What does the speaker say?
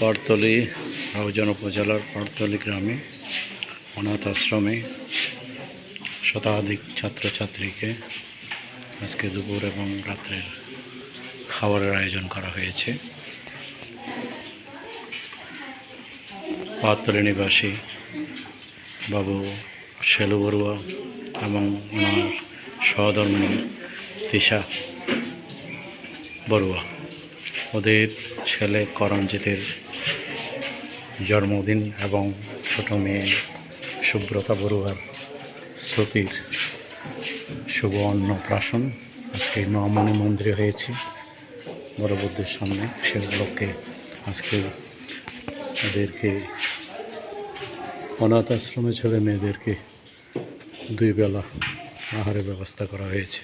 পাড়তলি আয়োজন উপজেলার পাড়তলি গ্রামে, অনাথ আশ্রমে, শতাধিক ছাত্রছাত্রীকে আজকে দুপুর এবং রাত্রের খাবারের আয়োজন করা হয়েছে। পাড়তলি নিবাসী বাবু শেলু বড়ুয়া এবং ওনার সহধর্মিনী তিশা বড়ুয়া। ওদের ছেলে করণজিতের জন্মদিন এবং ছোট মেয়ে সুব্রতা বড়ুয়ার শ্রুতির শুভ অন্নপ্রাশন। আজকে নমনি মন্দিরে হয়েছে। বড় বুদ্ধের সামনে সেগুলোকে আজকে ওদেরকে অনাথ আশ্রমে ছেলে মেয়েদেরকে দুই বেলা আহারের ব্যবস্থা করা হয়েছে।